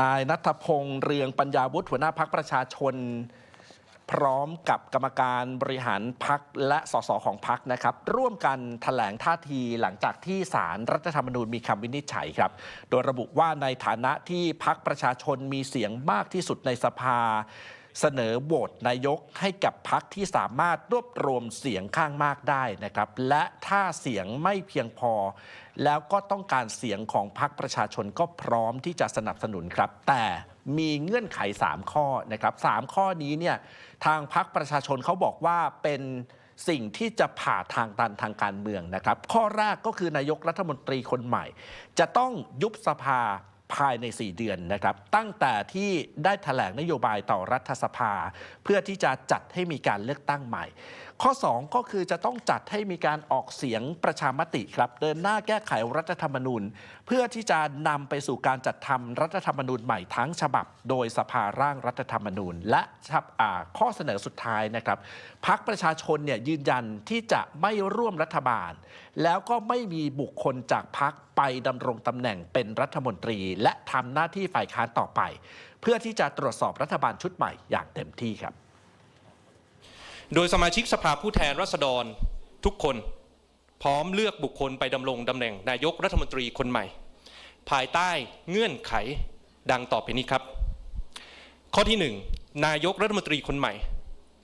นายนัทพงษ์เรืองปัญญาวุฒิหัวหน้าพักประชาชน พร้อมกับกรรมการบริหารพักและสสของพักนะครับ ร่วมกันถแถลงท่าทีหลังจากที่สารรัฐธรรมนูญมีคำวินิจฉัยครับ โดยระบุว่าในฐานะที่พักประชาชนมีเสียงมากที่สุดในสภา เสนอโหวตนายกให้กับพักที่สามารถรวบรวมเสียงข้างมากได้นะครับ และถ้าเสียงไม่เพียงพอ แล้วก็ต้องการเสียงของพักประชาชนก็พร้อมที่จะสนับสนุนครับ แต่มีเงื่อนไข 3 ข้อนะครับสามข้อนี้เนี่ยทางพักประชาชนเขาบอกว่าเป็นสิ่งที่จะผ่าทางตันทางการเมืองนะครับ ข้อแรกก็คือนายกรัฐมนตรีคนใหม่ จะต้องยุบสภา ภายใน 4 เดือนนะครับ ตั้งแต่ที่ได้แถลงนโยบายต่อรัฐสภา เพื่อที่จะจัดให้มีการเลือกตั้งใหม่ ข้อ 2 ก็คือจะต้องจัดให้มีการออกเสียงประชามติครับ เดินหน้าแก้ไขรัฐธรรมนูญ เพื่อที่จะนำไปสู่การจัดทำรัฐธรรมนูญใหม่ทั้งฉบับ โดยสภาร่างรัฐธรรมนูญ และฉบับข้อเสนอสุดท้ายนะครับพักประชาชนเนี่ยยืนยันที่จะไม่ร่วมรัฐบาล แล้วก็ไม่มีบุคคลจากพักไปดำรงตำแหน่งเป็นรัฐมนตรี และทำหน้าที่ฝ่ายค้านต่อไป เพื่อที่จะตรวจสอบรัฐบาลชุดใหม่อย่างเต็มที่ครับ โดยสมาชิกสภาผู้แทนราษฎรทุกคน พร้อมเลือกบุคคลไปดำรงตำแหน่งนายกรัฐมนตรีคนใหม่ ภายใต้เงื่อนไขดังต่อไปนี้ครับ ข้อที่หนึ่งนายกรัฐมนตรีคนใหม่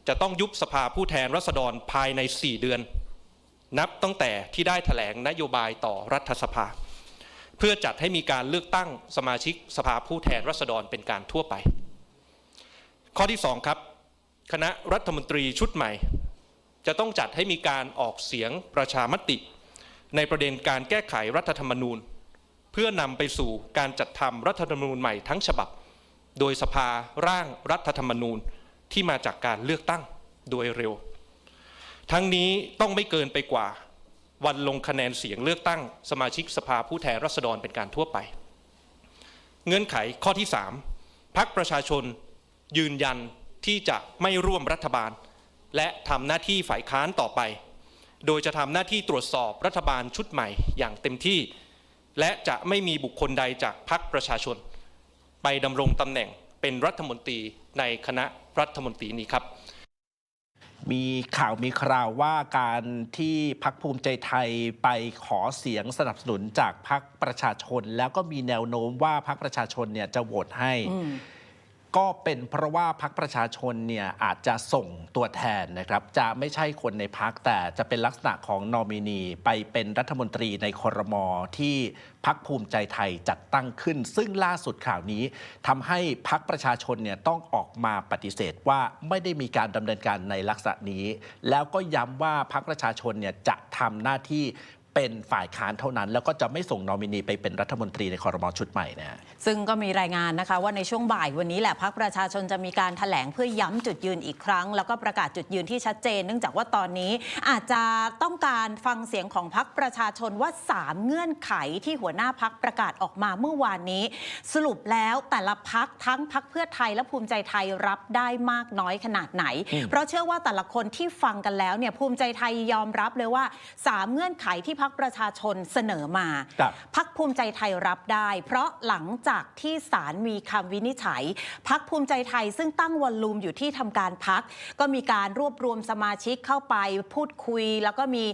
จะต้องยุบสภาผู้แทนราษฎรภายใน 4 เดือน นับตั้งแต่ที่ได้แถลงนโยบายต่อรัฐสภา เพื่อจัดให้มีการเลือกตั้งสมาชิกสภาผู้แทนราษฎรเป็นการทั่วไป ข้อที่สองครับคณะรัฐมนตรีชุดใหม่ จะต้องจัดให้มีการออกเสียงประชามติ ในประเด็นการแก้ไขรัฐธรรมนูญ เพื่อนำไปสู่การจัดทำรัฐธรรมนูญใหม่ทั้งฉบับ โดยสภาร่างรัฐธรรมนูญที่มาจากการเลือกตั้งโดยเร็ว ทั้งนี้ต้องไม่เกินไปกว่า วันลงคะแนนเสียงเลือกตั้งสมาชิกสภาผู้แทนราษฎรเป็นการทั่วไป เงื่อนไขข้อที่ 3พักประชาชนยืนยันที่จะไม่ร่วมรัฐบาล และทำหน้าที่ฝ่ายค้านต่อไป โดยจะทำหน้าที่ตรวจสอบรัฐบาลชุดใหม่อย่างเต็มที่ และจะไม่มีบุคคลใดจากพรรคประชาชน ไปดำรงตำแหน่งเป็นรัฐมนตรีในคณะรัฐมนตรีนี้ครับ มีข่าวมีคราวว่าการที่พักภูมิใจไทยไปขอเสียงสนับสนุนจากพักประชาชน แล้วก็มีแนวโน้มว่าพักประชาชนเนี่ยจะโหวตให้ ก็เป็นเพราะว่าพักประชาชนเนี่ยอาจจะส่งตัวแทนนะครับ จะไม่ใช่คนในพักแต่จะเป็นลักษณะของนอมินี ไปเป็นรัฐมนตรีในคอรมอที่พักภูมิใจไทยจัดตั้งขึ้น ซึ่งล่าสุดข่าวนี้ทำให้พักประชาชนเนี่ยต้องออกมาปฏิเสธว่าไม่ได้มีการดำเนินการในลักษณะนี้ แล้วก็ย้ำว่าพักประชาชนเนี่ยจะทำหน้าที่ เป็นฝ่ายค้านเท่านั้น แล้วก็จะไม่ส่งนอมินีไปเป็นรัฐมนตรีในคอรมอชุดใหม่นะฮะซึ่งก็มีรายงานนะคะว่าในช่วงบ่ายวันนี้แหละพักประชาชนจะมีการถแถลงเพื่อย้ำจุดยืนอีกครั้ง แล้วก็ประกาศจุดยืนที่ชัดเจน เนื่องจากว่าตอนนี้อาจจะต้องการฟังเสียงของพักประชาชนว่า 3 เงื่อนไขที่หัวหน้าพักประกาศออกมาเมื่อวานนี้ สรุปแล้วแต่ละพักทั้งพักเพื่อไทยและภูมิใจไทยรับได้มากน้อยขนาดไหน เพราะเชื่อว่าแต่ละคนที่ฟังกันแล้วเนี่ยภูมิใจไทยยอมรับเลยว่า 3 เงื่อนไขที่พักประชาชนเสนอมาครับพักภูมิใจไทยรับได้ เพราะหลังจากที่ศาลมีคำวินิจฉัย พักภูมิใจไทยซึ่งตั้งวอลลุ่มอยู่ที่ทำการพัก ก็มีการรวบรวมสมาชิกเข้าไปพูดคุย แล้วก็มี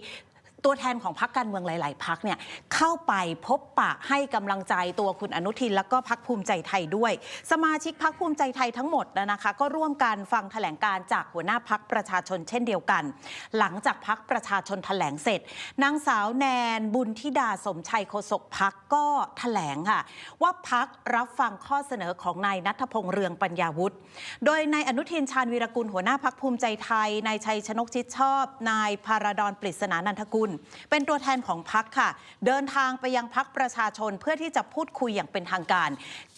ตัวแทนของพักการเมืองหลาย ๆ พักเนี่ยเข้าไปพบปะให้กำลังใจตัวคุณอนุทิน แล้วก็พักภูมิใจไทยด้วย สมาชิกพักภูมิใจไทยทั้งหมดนะคะ ก็ร่วมกันฟังแถลงการจากหัวหน้าพักประชาชนเช่นเดียวกัน หลังจากพักประชาชนแถลงเสร็จนางสาวแนนบุญธิดาสมชัยโฆษกพักก็แถลงค่ะ ว่าพักรับฟังข้อเสนอของนายนัทพงษ์เรืองปัญญาวุฒิโดยนายอนุทินชาญวีรกุลหัวหน้าพักภูมิใจไทยนายชัยชนกชิดชอบนายพาราดอนปริศนานันทกุลเป็นตัวแทนของพักค่ะ เดินทางไปยังพักประชาชนเพื่อที่จะพูดคุยอย่างเป็นทางการ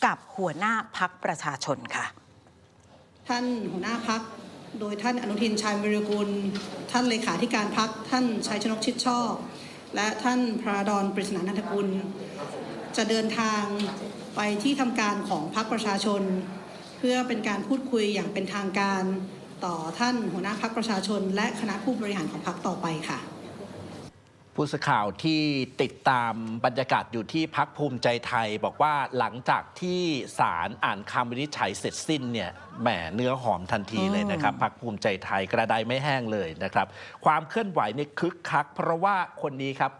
กับหัวหน้าพักประชาชนค่ะ ท่านหัวหน้าพักโดยท่านอนุทินชาญวิรกุล ท่านเลขาธิการพักท่านชัยชนกชิดชอบ และท่านพระดอนปริศนานันทกุล จะเดินทางไปที่ทำการของพักประชาชน เพื่อเป็นการพูดคุยอย่างเป็นทางการต่อท่านหัวหน้าพักประชาชน และคณะผู้บริหารของพักต่อไปค่ะ ผู้สื่อข่าวที่ติดตามบรรยากาศอยู่ที่พักภูมิใจไทย บอกว่าหลังจากที่ศาลอ่านคำวินิจฉัยเสร็จสิ้นเนี่ยแหมเนื้อหอมทันทีเลยนะครับพักภูมิใจไทยกระไดไม่แห้งเลยนะครับ ความเคลื่อนไหวนี่คึกคัก เพราะว่าคนนี้ครับ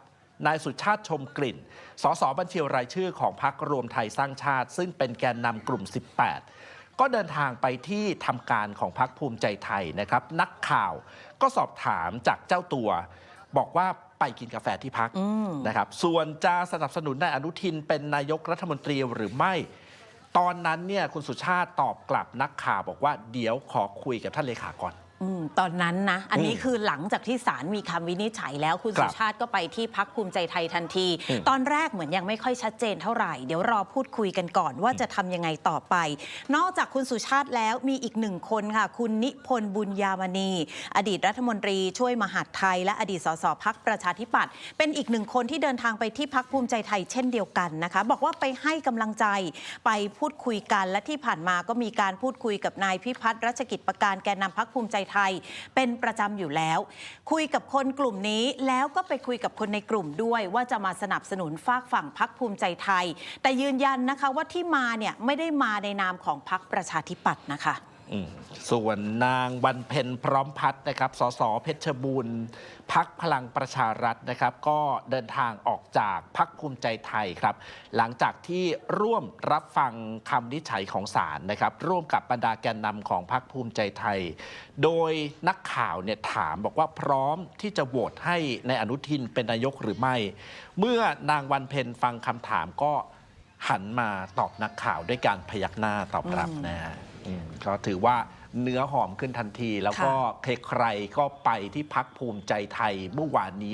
นายสุชาติชมกลิ่น สสบัญชีรายชื่อของพักรวมไทยสร้างชาติ ซึ่งเป็นแกนนำกลุ่ม 18ก็เดินทางไปที่ทำการของพักภูมิใจไทยนะครับ นักข่าวก็สอบถามจากเจ้าตัว บอกว่า ไปกินกาแฟที่พักนะครับส่วนจะสนับสนุนนายอนุทินเป็นนายกรัฐมนตรีหรือไม่ ตอนนั้นเนี่ยคุณสุชาติตอบกลับนักข่าวบอกว่าเดี๋ยวขอคุยกับท่านเลขาก่อน อืมตอนนั้นนะ อันนี้อืมคือหลังจากที่ศาลมีคำวินิจฉัยแล้วคุณครัสุบชาติก็ไปที่พักภูมิใจไทยทันที อืมตอนแรกเหมือนยังไม่ค่อยชัดเจนเท่าไหร่ เดี๋ยวรอพูดคุยกันก่อนว่าจะทำยังไงต่อไป นอกจากคุณสุชาติแล้วมีอีกหนึ่งคนค่ะ คุณนิพนธ์บุญยามณี อดีตรัฐมนตรีช่วยมหาดไทย และอดีตสสพักประชาธิปัตย์เป็นอีกหนึ่งคนที่เดินทางไปที่พักภูมิใจไทยเช่นเดียวกันนะคะ บอกว่าไปให้กำลังใจไปพูดคุยกันและที่ผ่านมาก็มีการพูดคุยกับนายพิพัฒน์รัชกิจประการแกนนำพักภูมิใจไทย เป็นประจำอยู่แล้ว คุยกับคนกลุ่มนี้แล้วก็ไปคุยกับคนในกลุ่มด้วย ว่าจะมาสนับสนุนฝากฝั่งพักภูมิใจไทย แต่ยืนยันนะคะว่าที่มาเนี่ยไม่ได้มาในนามของพักประชาธิปัตย์นะคะ อืมส่วนนางวันเพ็ญพร้อมพัฒน์นะครับ สสเพชรบูรณ์พักพลังประชารัฐนะครับ ก็เดินทางออกจากพักภูมิใจไทยครับ หลังจากที่ร่วมรับฟังคำวินิจฉัยของศาลนะครับ ร่วมกับบรรดาแกนนำของพักภูมิใจไทย โดยนักข่าวเนี่ยถามบอกว่าพร้อมที่จะโหวตให้ในายอนุทินเป็นนายกหรือไม่ เมื่อนางวันเพ็ญฟังคำถามก็หันมาตอบนักข่าวด้วยการพยักหน้าตอบรับนะฮะ อืมก็ถือว่าเนื้อหอมขึ้นทันที แล้วก็ใครๆก็ไปที่พักภูมิใจไทยเมื่อวานนี้